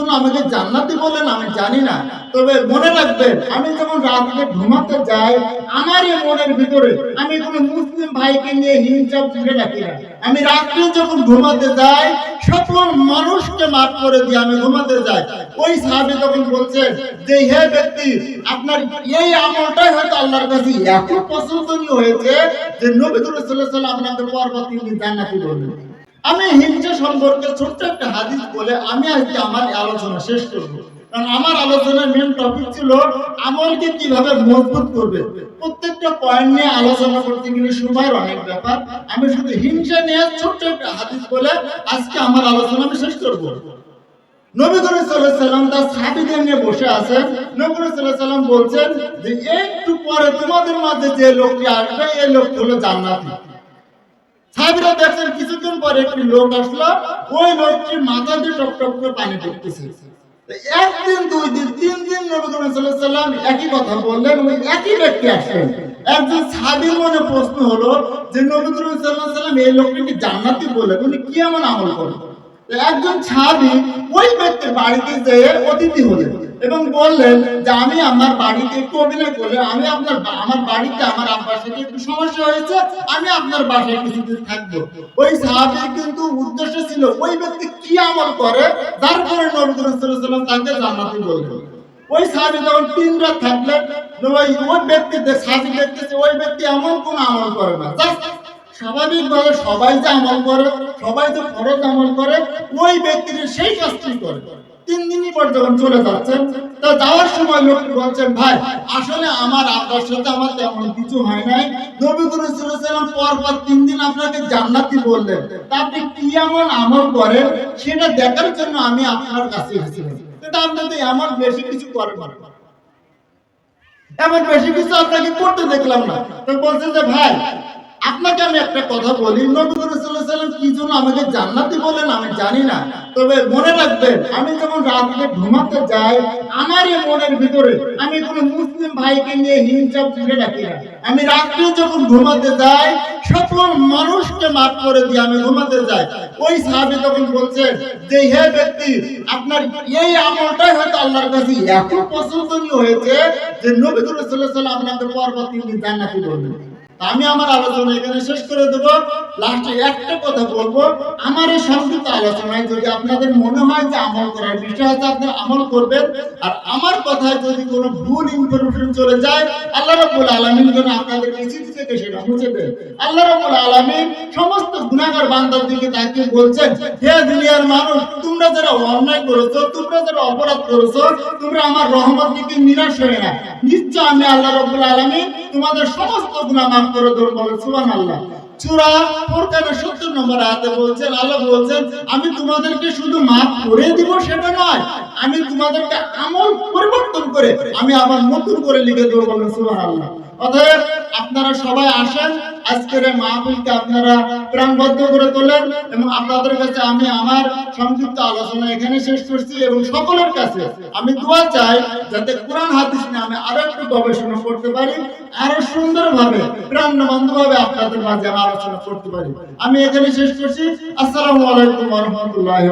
জন্য আমাকে জান্নাতি বলেন আমি জানি না। তবে মনে রাখবেন, আমি যখন রাত্রে ঘুমাতে যাই, আমার এই মনের ভিতরে আমি কোনো মুসলিম ভাইকে নিয়ে হিংসা ফিরে রাখি না। আমি রাত্রে যখন ঘুমাতে যাই, সকল মানুষকে মাফ করে দিয়ে আমি ঘুমাতে যাই। ওই সাহাবি তখন বলছেন যে, হে ব্যক্তি, আপনার এই আমলটাই হয়তো আল্লাহর কাছে এত পছন্দনীয় হয়েছে যে নবী আলাইহি আপনাকে পরবর্তী জান্নাতি বললেন আমি হিংসা সম্পর্কে ছোট্ট একটা হাদিস বলে আমি আজকে আমার আলোচনা শেষ করব। কারণ আমার আলোচনার মেন টপিক ছিল আমলকে কীভাবে মজবুত করবে। প্রত্যেকটা পয়েন্ট নিয়ে আলোচনা করতে গেলে সময়ের অনেক ব্যাপার। আমি শুধু হিংসা নিয়ে ছোট্ট একটা হাদিস বলে আজকে আমার আলোচনা আমি শেষ করব। নবী সাল্লাম তার সাহাবীদের নিয়ে বসে আছেন। নবী সাল্লাম বলছেন যে একটু পরে তোমাদের মাঝে যে লোকটি আসবে, এই লোক হলো জান্নাতি। সাহাবীরা দেখছেন পরে একটি লোক আসলো, ওই মাথা দিয়ে টপ টপ করে পানি পড়তেছে। একদিন, দুই দিন, তিন দিন নবী সাল্লাম একই কথা বললেন ওই একই ব্যক্তি আসলেন। একজন সাহাবীর মনে প্রশ্ন হলো যে নবী সাল্লাম এই লোকটিকে জান্নাতি বলে, উনি কি এমন আমল করেন? একজন সাহাবী ওই ব্যক্তির বাড়িতে যেয়ে অতিথি হলেন। এবং বললেন যে আমি আমার বাড়িতে একটু অভিনয় করলে আমি আপনার আমার বাড়িতে আমার আব্বার সাথে একটু সমস্যা হয়েছে, আমি আপনার বাসায় কিছুদিন থাকব। ওই সাহাবীর কিন্তু উদ্দেশ্য ছিল ওই ব্যক্তি কি আমল করে, যার কারণে নবী তাকে জান্নাতি বললেন। ওই সাহাবী যখন তিন রাত থাকলেন, ওই ব্যক্তি সাহাবী দেখতেছে, ওই ব্যক্তি এমন কোন আমল করে না। Just স্বাভাবিকভাবে সবাই যে আমল করে, সবাই যে ফরজ আমল করে, ওই ব্যক্তির সেই কাজটি করে। দিন পর যখন চলে যাচ্ছেন, তা যাওয়ার সময় বলছেন, ভাই, আসলে আমার আপনার সাথে আমার তেমন কিছু হয় নাই। নবী পর পর তিন দিন আপনাকে জান্নাতি বললেন। তা আপনি কি এমন আমল করেন? সেটা দেখার জন্য আমি আপনার কাছে এসেছিলাম। আপনি তো এমন বেশি কিছু এমন বেশি কিছু আপনাকে করতে দেখলাম না। তো বলছে যে, ভাই আপনাকে আমি একটা কথা বলি কি জন্য আমাকে জান্নাতি বলেন আমি জানি না। তবে মনে রাখবেন, আমি যখন রাত্রে ঘুমাতে যাই আমার মনের ভিতরে আমি কোনো মুসলিম ভাইকে নিয়ে হিংসা ফিরে রাখি না। আমি রাত্রে যখন ঘুমাতে যাই, সকল মানুষকে মাফ করে দিয়ে আমি ঘুমাতে যাই। ওই সাহাবী তখন বলছেন যে, হে ব্যক্তি, আপনার এই আমলটাই হয়তো আল্লাহর কাছে এত পছন্দনীয় হয়েছে যে নবী সাল্লাম আপনাকে পরবর্তী জান্নাতি বললেন তা আমি আমার আলোচনা এখানে শেষ করে দেব। লাস্টে একটা কথা বলব। আমার এই সংক্ষিপ্ত আলোচনায় যদি আপনাদের মনে হয় যে আমল করার বিষয় আছে, আপনি আমল করবেন। আর আমার কথায় যদি কোনো ভুল ইনফরমেশন চলে যায়, আল্লাহ রাব্বুল আলামিন যেন আপনাদের পৃথিবী থেকে সেটা মুছে দেন। আল্লাহ রাব্বুল আলামিন সমস্ত গুনাহগার বান্দার দিকে তাকিয়ে বলছেন, হে দুনিয়ার মানুষ, তোমরা যারা অন্যায় করেছ, তোমরা যারা অপরাধ করেছ, তোমরা আমার রহমত থেকে নিরাশ হয়ে না? নিশ্চয় আমি আল্লাহ রাব্বুল আলামিন তোমাদের সমস্ত গুনাহ মাফ করে দেব বলে সুবহানাল্লাহ। চূড়া ফুরকানের 70 নম্বর আয়াতে বলছেন, আল্লাহ বলছেন, আমি তোমাদেরকে শুধু মাফ করে দিব, সেটা নয়। আমি তোমাদেরকে আমল পরিবর্তন করে, আমি আমার নতুন করে লিখে দেবো বলেন বলে সুবহানাল্লাহ। অতএব আপনারা সবাই আসেন, আজকের এই মাহফিলকে আপনারা প্রাণবদ্ধ করে তোলেন এবং আপনাদের কাছে আমি আমার সংক্ষিপ্ত আলোচনা এখানে শেষ করছি এবং সকলের কাছে আমি দোয়া চাই যাতে কোরআন হাদিস নিয়ে আমি আরও একটু গবেষণা করতে পারি, আরও সুন্দরভাবে, প্রাণবন্ধভাবে আপনাদের মাঝে আমি আলোচনা করতে পারি। আমি এখানে শেষ করছি। আসসালামু আলাইকুম রাহমাতুল্লাহি